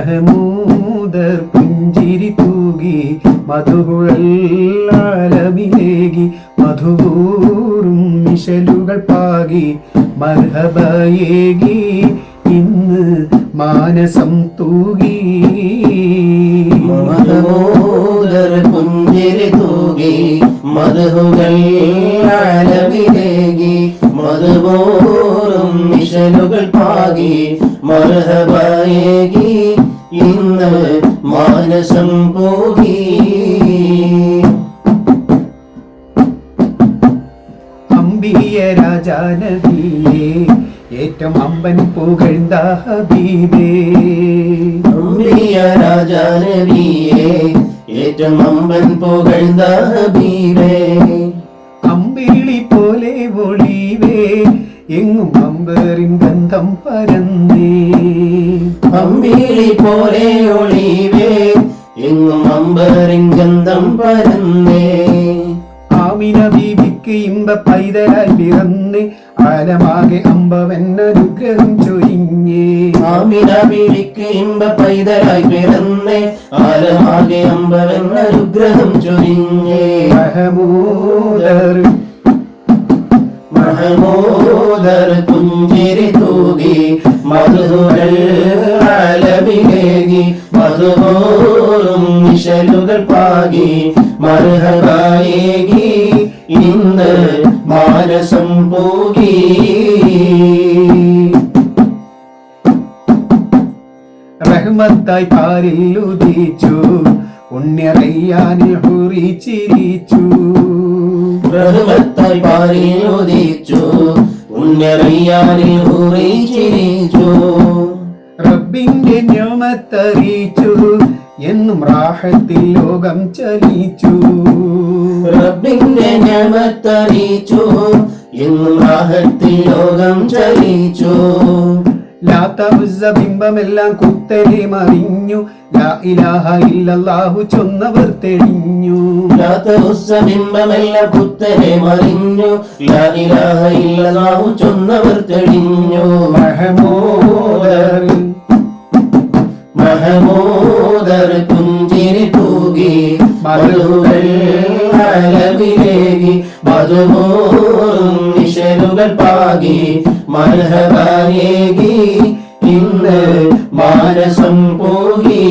മഹമൂദർ പുഞ്ചിരി തൂകി മധുകുഴലാലമിലേകി മധുവൂറും മിശലുകൾ പാകി മർഹബയേകി ഇന്ന് മാനസം തൂകി. മധുമൂദർ പുഞ്ചിരി തൂകി മധുകൾ ആലമിലേകി മധുപോറും മിഷലുകൾ പാകി മർഹബയേകി ഇന്ന് മാനസം പോകി. അമ്പിയ രാജാനബിയെ ഏറ്റം അമ്പൻ പുകഴ്ന്ന ഹബീബേ. അമ്പിയ രാജാനബിയെ ഏറ്റം അമ്പൻ പുകഴ്ന്ന ഹബീബേ. അമ്പിളി പോലെ ഒളിവേ എങ്ങും അമ്പറിൻ ഗന്ധം പരന്നേ. അമ്പിളി പോലെ ഒളിവേ എങ്ങും അമ്പറിൻ ഗന്ധം പരന്നേ. ആമിന ബീബിക്ക് ഇമ്പ പൈതലായി പിറന്ന് ആലമാകെ അമ്പവൻ അനുഗ്രഹം ചൊരിഞ്ഞേ. ആമിന ബീവിക്ക് ഇമ്പ പൈതലായി പിറന്ന് ആലമാകെ അമ്പവൻ അനുഗ്രഹം ചൊരിഞ്ഞേ. മഹമൂദർ മഹമൂദർ പുഞ്ചിരി തൂകി മധുരൽ അലവിലേകി മധുപോറും മിഷലുകൾ പാകി മർഹബായേകി ഇന്ന് മാനസം പോകി. റഹ്മത്തായി പാരിൽ ഉദിച്ചു ഉണ്ണിറയ്യാനിൽ ഹുറി ചിരിച്ചു റഹ്മത്തായി പാരിൽ ഉദിച്ചു ഉന്നറിയാനിൽ ഹുറി ചിരിച്ചു. റബ്ബിന്റെ ഞാമത്തറിയിച്ചു. എന്നും റാഹത്തിൽ ലോകം ചലിച്ചു. റബ്ബിന്റെ ഞാമത്തറിയിച്ചു. എന്നും റാഹത്തിൽ ലോകം ചലിച്ചു. ബിംബമെല്ലാം കുത്തനെ മറിഞ്ഞു ഇല്ലല്ലാഹു ചൊന്നവർ തെളിഞ്ഞു. ബിംബമെല്ലാം കുത്തനെ മറിഞ്ഞു ഇല്ലല്ലാഹു ചൊന്നവർ തെളിഞ്ഞു. മഹമൂദർ. മഹമൂദർ പുഞ്ചിരി തൂകി. മധുകൾ അലവിലേകി. മധുമൂറും നിശലുകൾ പാകി. മർഹബായേകി ഇന്ന് മാനസം പോകി.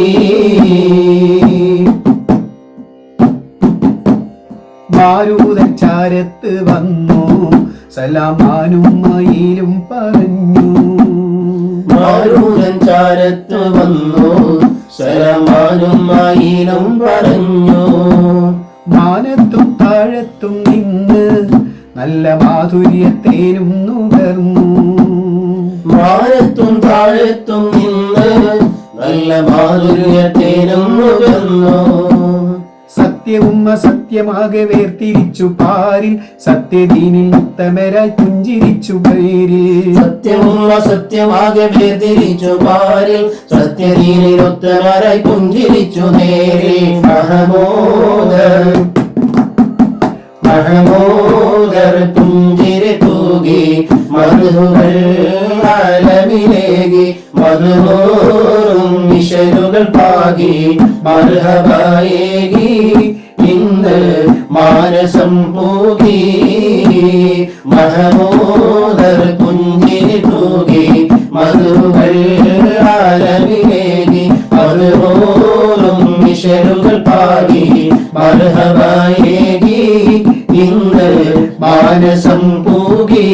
ചാരത്ത് വന്നു സലാമാനും മയിലും പറഞ്ഞു. ബാരൂദൻ ചാരത്ത് വന്നു സലമാനും മയിലും പറഞ്ഞു. മാനത്തും താഴത്തും നിന്ന് നല്ല മാധുര്യത്തേനും നുകർന്നു. മാനത്തും താഴത്തും നിന്ന് നല്ല മാധുര്യത്തേനും നുകർന്നു. സത്യവും അസത്യമാകെ വേർതിരിച്ചു പാരിൽ സത്യദീനിൽ ഉത്തമരായി പുഞ്ചിരിച്ചു പേരിൽ. സത്യവും അസത്യമാകെ വേർതിരിച്ചു പാരിൽ സത്യദീനിൽ മുത്തമരായി പുഞ്ചിരിച്ചു നേരിൽ. മഹമോദർ ആലമിലേകി മധുപോറും മിഷനുകൾ പാകി മർഹബായേകി ഇന്ന് മാനസം പോകി മഹമോദർ കുഞ്ഞി തൂകി. മധുകൾ ആലമിലേകി മധുപോറും മിഷനുകൾ പാകി മർഹബായേകി ഇന്ന് മാനസം പൂകി